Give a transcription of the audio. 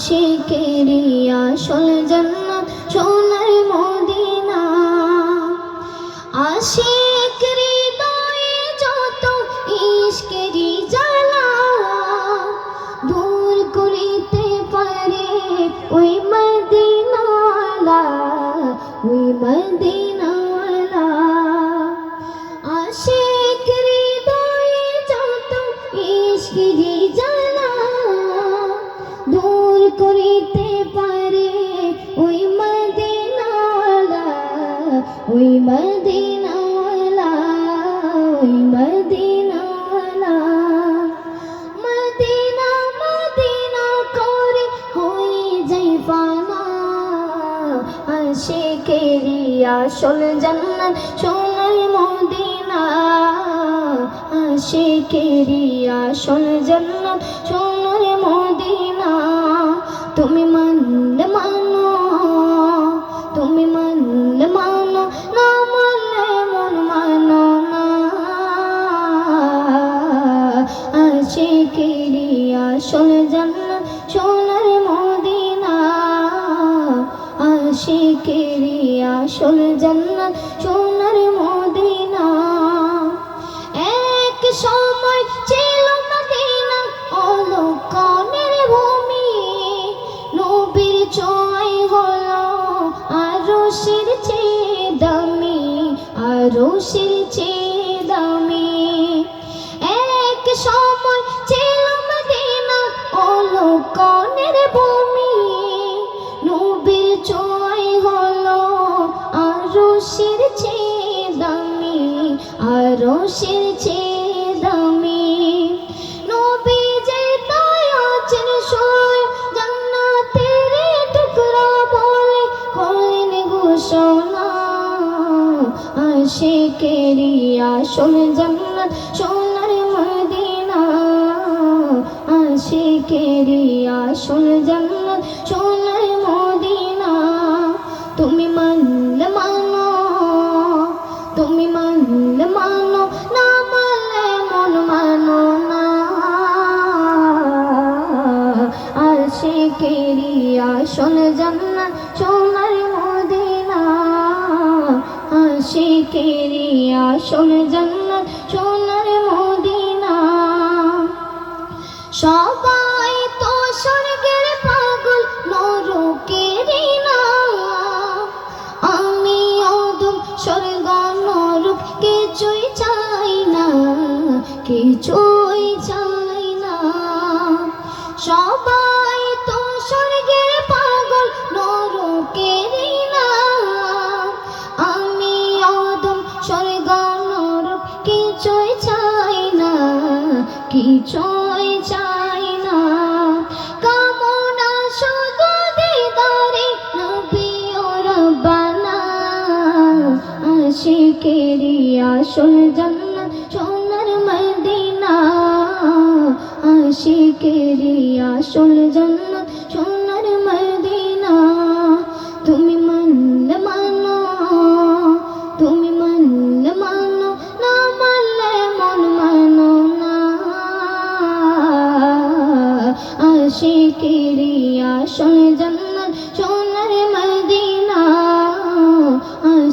আশিকেরি আসল সোনার মদিনা। আশিক আশিকেরি আসল জান্নাত সোনার মদিনা। আশিকেরি আসল জান্নাত সোনার মদিনা। আশিকেরি আসল জান্নাত সোনার মদিনা। এক সময় ছিল মদিনা অলকনের ভূমি। নবীর চয় হলো আরও শির চেয়ে দামি আরও শির চেয়ে আরও শির চেয়ে দামি নবী যে তায়াছেন সয়, জান্নাতের টুকরা বলে করলেন ঘোষণা। আশিকেরি আসল জান্নাত সোনার মদিনা। আশিকেরি আসল জান্নাত সোনার মদিনা। তুমি মানো আশিকেরি আসল জান্নাত, সোনার মদিনা। আশিকেরি আসল সোনার মদিনা। সবাই তো স্বর্গের পাগল না। আমি অদম স্বর্গ, নরক কিছুই চাই না, কিছুই চাই না। সবাই কিছুই চাই না। কামনা শুধু দিদারে নবী ও রব্বানা। আশিকেরি আসল জান্নাত সোনার মদিনা। আশিকেরি আসল জান্নাত সোনার মদিনা।